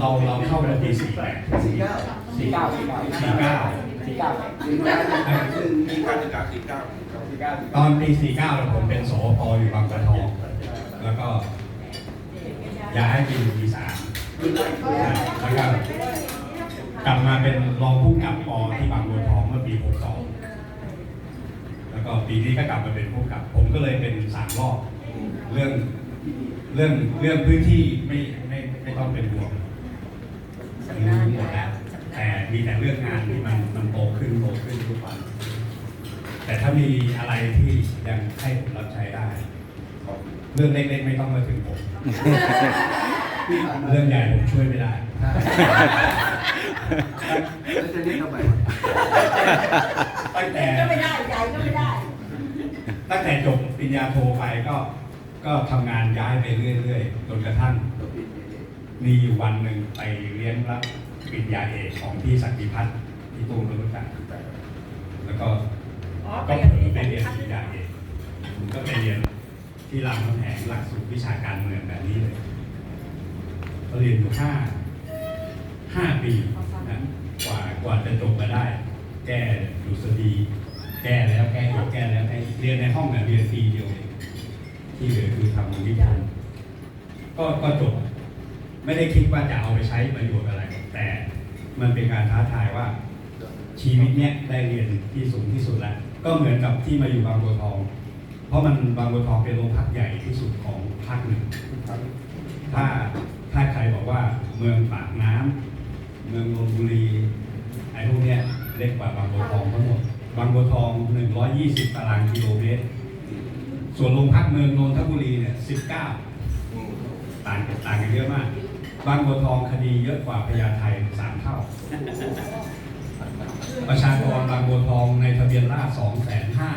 เราเราเข้ามาปีสี่แปดสี่เก้าสี่เก้าสี่เก้าสี่เก้าสี่เก้าหนึ่งการหนึ่งมีการจัดการสี่เก้าสี่เก้าตอนปีสี่เก้าผมเป็นสวพอยู่บางกระทองแล้วก็ย้ายไปอยู่ปีสามแล้วก็กลับมาเป็นรองผู้กำกับปอที่บางบัวทองเมื่อปีหกสองแล้วก็ปีนี้ก็กลับมาเป็นผู้กำกับ ผมก็เลยเป็นสามรอบเรื่องเรื่องเรื่องพื้นที่ไม่ ไม่ไม่ต้องเป็นห่วงรู้หมดแล้ว แต่มีแต่เรื่องงานที่มันมันโตขึ้นโตขึ้นทุกวัน แต่ถ้ามีอะไรที่ยังให้ผมรับใช้ได้เรื่องเล็กๆไม่ต้องมาถึงผมที่ผ่านมาเรื่องใหญ่ผมช่วยไม่ได้แล้วจะเรียกทำไมวะตั้งแต่ก็ไม่ได้ใจก็ไม่ได้ ตั้งแต่จบปริญญาโทไปก็ก็ทำงานย้ายไปเรื่อยๆจนกระทั่งตัวปิดเอง มีอยู่วันหนึ่งไปเรียนรับปริญญาเอกของพี่สักดิพัฒน์ที่ตูนรู้จักแล้วก็อ๋อก็ไปเผลอย่างนี้อไปแต่เรียนชัดปริญญาเอกผมก็ไปเรียนที่รามคำแหงหลักสูตรวิชาการเมืองแบบนี้เลยก็เรียนอยู่ห้าห้าปีนะกว่ากว่าจะจบมาได้ แก้ดุษฎีแก้แล้วแก้อีกแก้แล้วแก้อีกเรียนในห้องเนี่ยเรียนปีเดียวเองที่เหลือคือทำวิจัยก็ก็จบ ไม่ได้คิดว่าจะเอาไปใช้ประโยชน์อะไร แต่มันเป็นการท้าทายว่าชีวิตเนี้ยได้เรียนที่สูงที่สุดแล้ว ก็เหมือนกับที่มาอยู่บางบัวทอง เพราะมันบางบัวทองเป็นโรงพักใหญ่ที่สุดของภาคหนึ่งถ้าถ้าใครบอกว่าเมืองปากน้ำเมืองนนทบุรีไอ้พวกเนี้ยเล็กกว่าบางบัวทองทั้งหมด บางบัวทอง 120 ตารางกิโลเมตร ส่วนโรงพักเมืองนนทบุรีเนี่ย19ต่างต่างกันเยอะมาก บางบัวทองคดีเยอะกว่าพญาไทสามเท่า ประชากรบางบัวทองในทะเบียนราษฎร์สองแสนห้า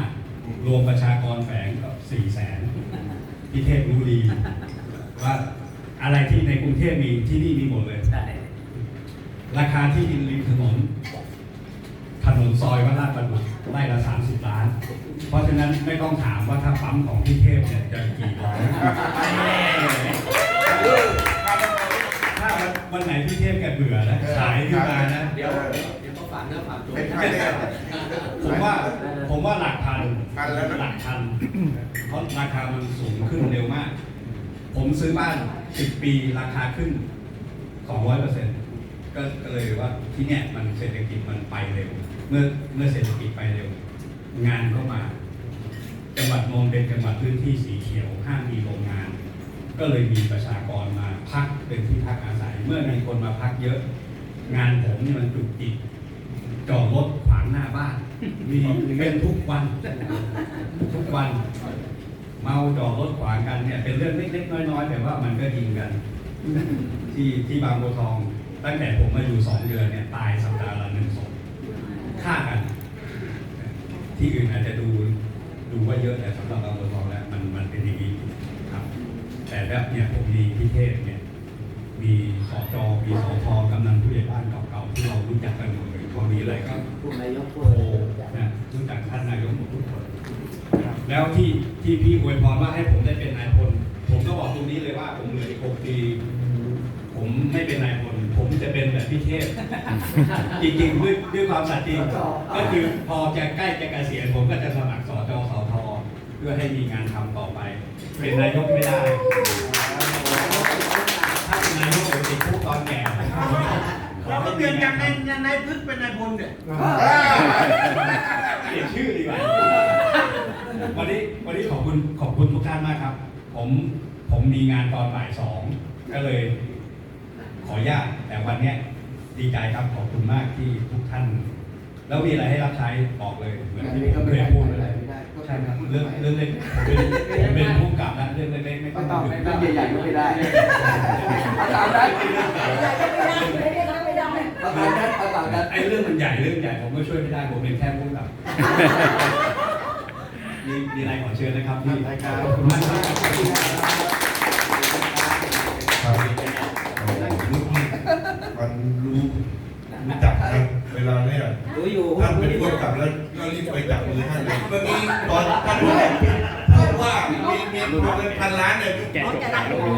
รวมประชากรแฝงก็สี่แสนพี่เทพรู้ดีว่าอะไรที่ในกรุงเทพมีที่นี่มีหมดเลย ราคาที่ดินริมถนน ถนนซอยวัดลาดประดุกไร่ละ30ล้าน เพราะฉะนั้นไม่ต้องถามว่าถ้าปั๊มของพี่เทพเนี่ยจะกี่ร้อยถ้า วันวันไหนพี่เทพแกเบื่อแล้วขายขึ้นมานะ เดี๋ยวเดี๋ยวต้องฝากเนื้อฝากตัวเป็นใครเนี่ยผมว่าผมว่าหลักพันพันแล้วนะหลักพันเพราะราคามันสูงขึ้นเร็วมาก ผมซื้อบ้าน 10 ปีราคาขึ้น 200เปอร์เซ็นต์ก็ก็เลยว่าที่เนี่ยมันเศรษฐกิจมันไปเร็ว เมื่อเมื่อเศรษฐกิจไปเร็ว งานก็มา จังหวัดนนท์เป็นจังหวัดพื้นที่สีเขียวห้ามมีโรงงาน ก็เลยมีประชากรมาพักเป็นที่พักอาศัย เมื่อมีคนมาพักเยอะ งานผมนี่มันจุกจิกจอดรถขวางหน้าบ้าน มีเป็นทุกวัน ทุกวัน เมาจอดรถขวางกันเนี่ย เป็นเรื่องเล็กๆน้อยๆแต่ว่ามันก็ยิงกัน ที่ที่บางบัวทอง ตั้งแต่ผมมาอยู่สองเดือนเนี่ยตายสัปดาห์ละหนึ่งศพฆ่ากัน ที่อื่นอาจจะดูดูว่าเยอะแต่สำหรับบางบัวทองแล้วมันมันเป็นอย่างนี้ แต่แบบเนี่ยผมมีพิเทศเนี่ยมีสจมีสทกำนันผู้ใหญ่บ้านเก่าๆที่เรารู้จักกันหมดเลยพอมีอะไรก็ผู้นายกผู้โอ้นะรู้จักท่านนายกหมดทุกคนแล้วที่ที่พี่อวยพรว่าให้ผมได้เป็นนายพลผมก็บอกตรงนี้เลยว่าผมเหลืออีกหกปีผมไม่เป็นนายพลผมจะเป็นแบบพี่เทพ จริงๆด้วยด้วยความสัตย์จริงก็คือพอจะใกล้จะเกษียณผมก็จะสมัครสจสทเพื่อให้มีงานทำต่อไป เป็นนายกไม่ได้ถ้าเป็นนายกผมติดคุกตอนแก่เราก็เปลี่ยนจากในในพึกเป็นนายพลเนี่ยเปลี่ยนชื่อดีกว่าวันนี้วันนี้ขอบคุณขอบคุณทุกท่านมากครับ ผมผมมีงานตอนบ่ายสองก็เลย ขออนุญาตแต่วันเนี้ยดีใจครับขอบคุณมากที่ทุกท่าน แล้วมีอะไรให้รับใช้บอกเลยเหมือนที่ผมเคยได้พูดไม่เลได้ยไม่ได้ก็ ใช่ครับพูดเรื่องใหม่เรื่องเล็กผมเป็นผมเป็นผู้กำกับนะเรื่องเล็กๆไม่ไม่ต้ต้อองงถึงเรื่องใหญ่ๆก็ไม่ได้เอาตามนั้นใจก็ไม่ได้ไม่ได้ไม่ได้เอาตามนั้นเอาตามนั้นไอ้เรื่องมันใหญ่เรื่องใหญ่ผมก็ช่วยไม่ได้ผมเป็นแค่ผู้กำกับมีมีอะไรขอเชิญนะครับพี่ขอบคุณมากครับครับมันรู้ รู้จับไหมเวลาเนี่ยท่านเป็นคนจับแล้วก็รีบไปจับมือท่านเลยมื่มีตอนท่านว่าพูดว่ามีมีเงินพันล้านเลยรู้จะรักรู้รู้